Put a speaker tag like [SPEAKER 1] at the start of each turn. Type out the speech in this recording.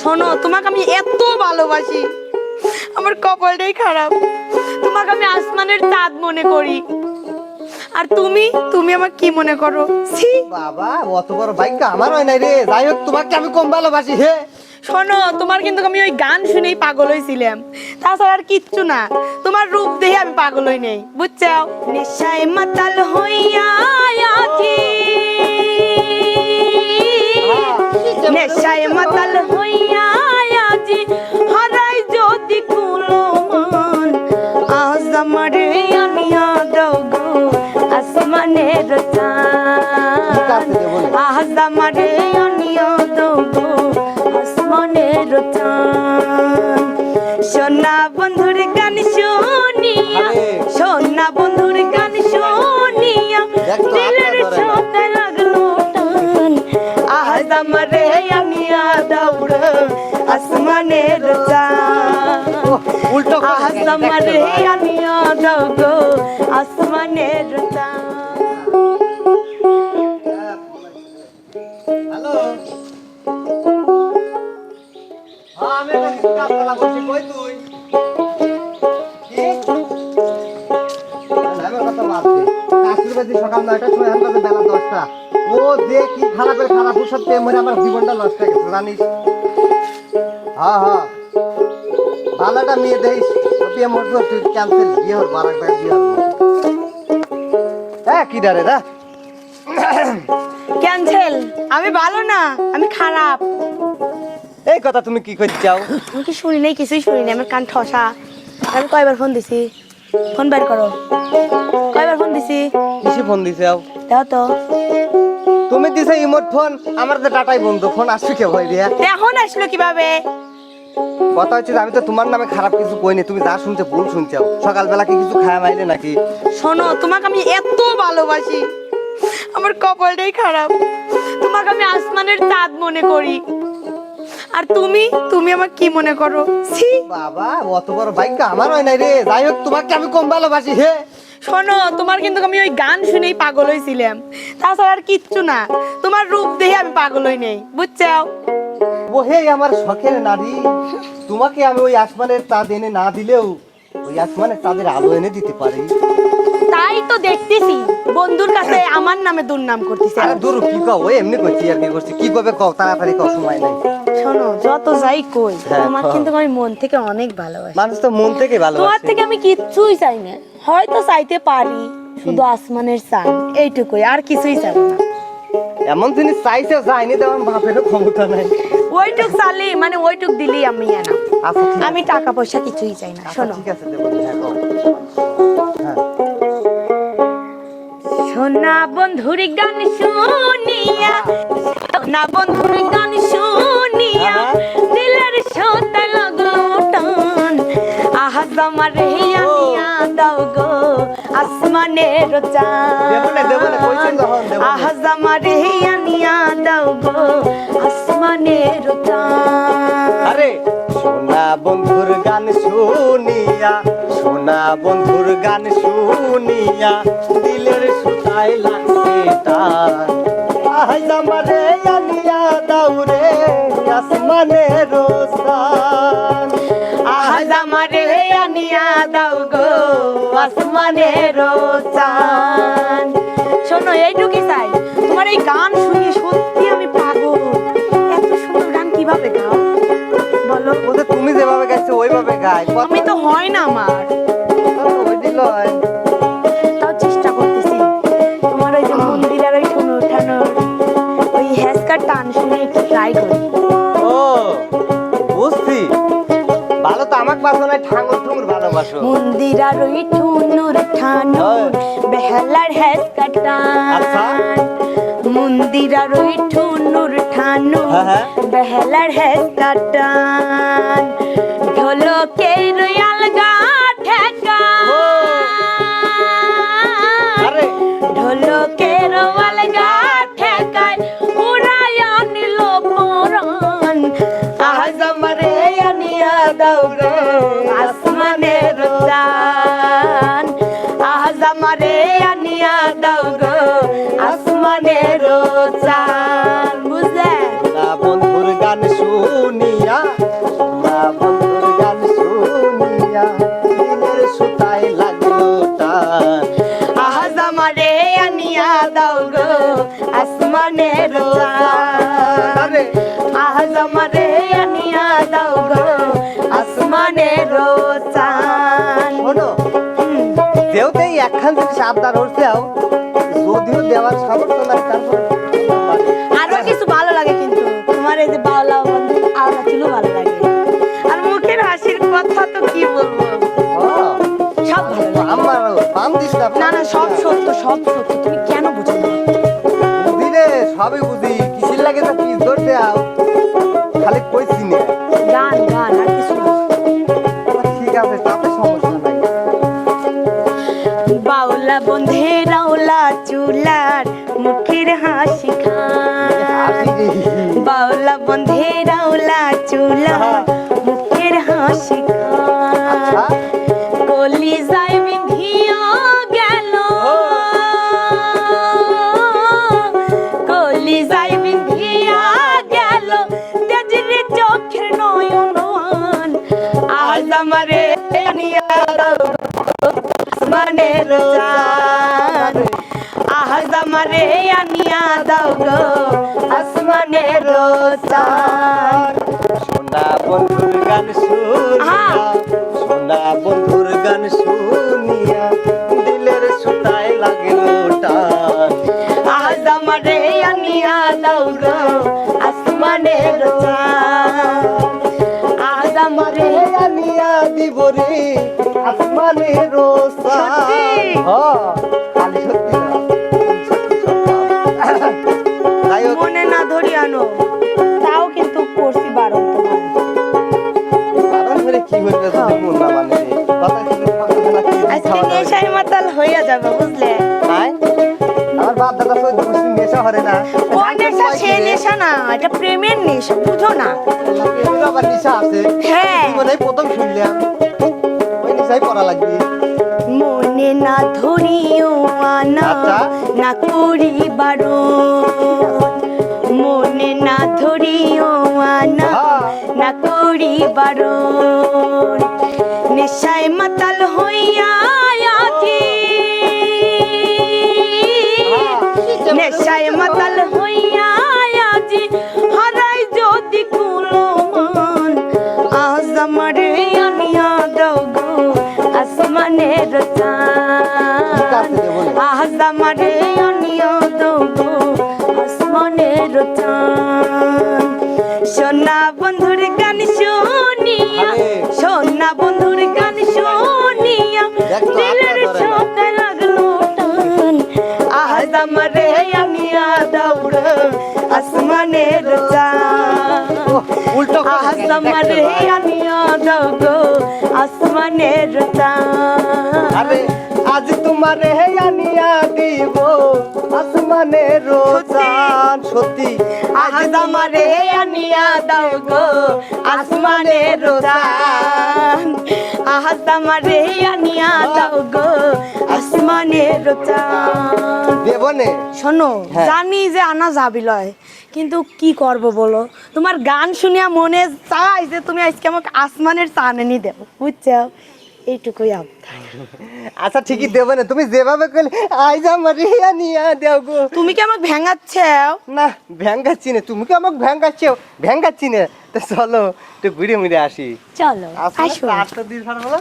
[SPEAKER 1] শোনো তোমাকে আমি এত ভালোবাসি। আমার কপালটাই খারাপ। তোমাকে আমি আসমানের চাঁদ মনে করি। আর তুমি তুমি আমার কি মনে করো? ছি।
[SPEAKER 2] বাবা অত বড় ভাগ্য আমার হয় নাই রে। যাই হোক তোমাকে আমি কম ভালোবাসি হে।
[SPEAKER 1] শোনো তোমার কিন্তু আমি ওই গান শুনেই পাগল হয়েছিলাম তাছাড়া আর কিচ্ছু না। তোমার রূপ দেখে আমি পাগল হই নেই। বুঝছ নেশায় মাতাল হইয়া আছি। নেশায় মাতাল হইয়া আছি হারাই যদি কুলমান আজ আমারে আনিয়া দাও গো আসমানের
[SPEAKER 2] বলে।
[SPEAKER 1] আজ আমারে আনিয়া দাও গো আসমানের চাঁদ সোনা বন্ধুর গান শুনিয়া সোনা বন্ধুর আমারে
[SPEAKER 2] ভাই।
[SPEAKER 1] আনিয়া দাও গো আসমানের
[SPEAKER 2] হ্যাঁ সকাল নয়টার সময় এখন বেলা দশটা। ও যে কি খারাপের খারাপ ওসব প্রেম আমার জীবনটা নষ্ট হয়ে গেছে জানিস? হ্যাঁ হ্যাঁ। ভালোটা মেয়ে দেখিস। বিয়ে মরবো তুই ক্যান্সেল বিয়ে হর বিয়ে হর হ্যাঁ কি ডারে দা
[SPEAKER 1] ক্যান্সেল আমি ভালো না আমি খারাপ।
[SPEAKER 2] এই কথা তুমি কি চাও?
[SPEAKER 1] আমি কি শুনি নাই কিছুই শুনি নাই আমার কান ঠসা। আমি কয়বার ফোন দিছি? ফোন বের করো। কয়বার ফোন দিছি?
[SPEAKER 2] কিসে ফোন দিছে আও?
[SPEAKER 1] দাও তো।
[SPEAKER 2] তুমি দিছে ইমোট ফোন আমার তো ডাটাই বন্ধ ফোন আসবে কে ভয় দিয়া
[SPEAKER 1] এখন আসলো কীভাবে?
[SPEAKER 2] কথা হচ্ছে যে আমি তো তোমার নামে খারাপ কিছু কইনি তুমি যা শুনছো ভুল শুনছো। সকালবেলা কি কিছু খায় মাইলে নাকি?
[SPEAKER 1] শোনো তোমাকে আমি এত ভালোবাসি। আমার কপালটাই খারাপ। তোমাকে আমি আসমানের চাঁদ মনে করি। আর তুমি তুমি আমার কি মনে করো? ছি।
[SPEAKER 2] বাবা অত বড় ভাগ্য আমার হয় নাই রে। যাই হোক তোমাকে আমি কম ভালোবাসি হে।
[SPEAKER 1] শোনো তোমার কিন্তু আমি ওই গান শুনেই পাগল হয়েছিলাম তাছাড়া আর কিচ্ছু না। তোমার রূপ দেখে আমি পাগল হই নেই বুঝছ
[SPEAKER 2] ও হে আমার শখের নারী তোমাকে আমি ওই আসমানের চাঁদ এনে না দিলেও ওই আসমানের চাঁদের আলো এনে দিতে পারি।
[SPEAKER 1] তাই তো দেখতেছি বন্ধুর কাছে আমার নামে দুর্নাম করতেছে।
[SPEAKER 2] আরে দূর কি কও? ওই এমনি করছি আর কি করছি কি কবে কও? তাড়াতাড়ি কও সময় নাই।
[SPEAKER 1] শোনো যত যাই কই
[SPEAKER 2] হ্যাঁ,
[SPEAKER 1] তোমার। কিন্তু আমি মন থেকে অনেক ভালোবাসি।
[SPEAKER 2] মানুষ তো মন থেকে
[SPEAKER 1] তোমার
[SPEAKER 2] ভালোবাসে
[SPEAKER 1] থেকে আমি কিচ্ছুই চাই না। হয়তো চাইতে পারি শুধু আসমানের চান এইটুকুই আর কিছুই চাই না।
[SPEAKER 2] এমন জিনিস চাইছে যায়নি তেমন বাপেরও ক্ষমতা নাই।
[SPEAKER 1] ওইটুক চালি মানে ওইটুক দিলেই আমি এনা।
[SPEAKER 2] আচ্ছা
[SPEAKER 1] আমি টাকা পয়সা কিছুই চাই না শোনো।
[SPEAKER 2] ঠিক আছে দেবো হ্যাঁ। হ্যাঁ।
[SPEAKER 1] সোনা বন্ধুর গান শুনিয়া সোনা বন্ধুর গান শুনিয়া
[SPEAKER 2] আহা।
[SPEAKER 1] দিলের সাথে লাগল টান আহাজ আমার আনিয়া দাও গো আসমানের চাঁদ
[SPEAKER 2] দেবো না, দেবো না, কইছেন বন্ধুর গান শুনিয়া, সোনা বন্ধুর গান শুনিয়া, দিলের সুতায় লাগছে টান আজ আমারে আনিয়া দাও রে রোসান
[SPEAKER 1] আহাজ আমারে আনিয়া দাও গো, আসমানের চাঁদ শোনো, এইটুকুই চাই। তোমার এই গান শুনি সত্যি আমি
[SPEAKER 2] ওইভাবে
[SPEAKER 1] আমি তো হয় না আমার।
[SPEAKER 2] দিল
[SPEAKER 1] তাও চেষ্টা করতেছি। তোমার ওই যে ওই ঠুনো ঠানোর ওই টান শুনে একটু ট্রাই করি।
[SPEAKER 2] ও বুঝছি। ভালো তো আমাকে বাসো নাই ঠাঙ্গুর ঠুঙ্গুর ভালোবাসো।
[SPEAKER 1] মন্দিরার ওই ঠুনুর ঠানুর বেহালার
[SPEAKER 2] আচ্ছা।
[SPEAKER 1] টান মন্দিরার ওই ঠুনুর ঠানুর
[SPEAKER 2] হ্যাঁ, হ্যাঁ।
[SPEAKER 1] বেহালার হেসকার টান। ঢোলকের আলগা
[SPEAKER 2] আবদার হচ্ছেও যদিও দেওয়ার সামর্থ্য নাই তারপর
[SPEAKER 1] আরও কিছু ভালো লাগে কিন্তু। তোমার এই যে বাউলা বন্ধু আওলা ছিল ভালো লাগে। আর মুখের হাসির কথা তো কি বলব? সব ভালো লাগে।
[SPEAKER 2] পাম দিস না।
[SPEAKER 1] না না সব সত্য সব সত্য। তুমি কেন বুঝো না?
[SPEAKER 2] বুঝি রে সবই বুঝি। কিসির লাগে তো পিস ধরতে আও
[SPEAKER 1] রাউলা চুলার মুখের হাসি খান। বাউলা বন্ধে রাউলা চুলার মুখের হাসি
[SPEAKER 2] আচ্ছা।
[SPEAKER 1] খান। কলি যাই বিধিয়া গেল। কলি যাই বিধিয়া গেল। তেজরে চোখের নয়নমান আজ আমারে নিয়া চাঁদ। আজ আমারে আনিয়া দাও গো আসমানের চাঁদ
[SPEAKER 2] সোনা বন্ধুর গান শুনিয়া
[SPEAKER 1] আহা।
[SPEAKER 2] সোনা বন্ধুর গান শুনিয়া দিলের সুতায় লাগল টান
[SPEAKER 1] আজ আমারে আনিয়া দাও গো আসমানের চাঁদ আজ আমারে
[SPEAKER 2] আনিয়া দিব রে আসমানে রোসা যদি মন না মানে। রে? কথা শুনে খাওয়া দাওয়া কি
[SPEAKER 1] আজকে
[SPEAKER 2] খাওয়া
[SPEAKER 1] মাতাল হইয়া যাবে বুঝলে?
[SPEAKER 2] আয়? আমার বাপ দাদা চোদ্দ বছর নেশা হরে না।
[SPEAKER 1] ওই নেশা সে নেশা না এটা প্রেমের নেশা বুঝো না।
[SPEAKER 2] আবার নেশা আছে।
[SPEAKER 1] হ্যাঁ।
[SPEAKER 2] জীবনে প্রথম শুনলাম। ওই নেশাই পড়া লাগবে।
[SPEAKER 1] মনে না ধরিও আনা
[SPEAKER 2] আচ্ছা।
[SPEAKER 1] না করি বারণ মনে না ধরিও আনা। না করি বারণ নেশায় মাতাল হইয়া আজি নেশায় মাতাল হইয়া আজি হারাই যদি কুলমান আজ আমারে আনিয়া দাও গো আসমানের
[SPEAKER 2] আছে।
[SPEAKER 1] আজ আমারে আনিয়া দাও গো আসমানের সোনা বন্ধুর গান। সোনা বন্ধুর গান শুনিয়া দিলের। সাথে লাগল টান। আজ আমারে আনিয়া দাও আসমানের
[SPEAKER 2] ওহ, উল্টো করে
[SPEAKER 1] আজ
[SPEAKER 2] দেখতে
[SPEAKER 1] আমারে
[SPEAKER 2] ভাই।
[SPEAKER 1] আনিয়া দাও গো আসমানের
[SPEAKER 2] আরে আজ তোমার হে আনিয়া দিব আসমানের চাঁদ সত্যি।
[SPEAKER 1] আজ আমারে আনিয়া দাও গো আসমানের চাঁদ আজ আমারে আনিয়া দাও গো আসমানের
[SPEAKER 2] দেবনে?
[SPEAKER 1] শোনো
[SPEAKER 2] হ্যাঁ।
[SPEAKER 1] জানি যে আনা যাবি লয় কিন্তু কি করব বলো? তোমার গান শুনিয়া মনে চাই যে তুমি আজকে আমাকে আসমানের চান এনে দেবো বুঝছ? এইটুকুই
[SPEAKER 2] আচ্ছা ঠিকই দেবনে তুমি যেভাবে কইলে আজ আমার হে আনিয়া দেও গো।
[SPEAKER 1] তুমি কি আমাকে ভেঙাচ্ছ
[SPEAKER 2] না ভ্যাঙ্গাচ্ছি না তুমি কি আমাকে ভ্যাঙ্গাচ্ছ ভ্যাঙ্গাচ্ছি না। তো চলো একটু ঘুরে মুড়ে আসি।
[SPEAKER 1] চলো
[SPEAKER 2] আসলে
[SPEAKER 1] আসো।
[SPEAKER 2] দিন ভালো না?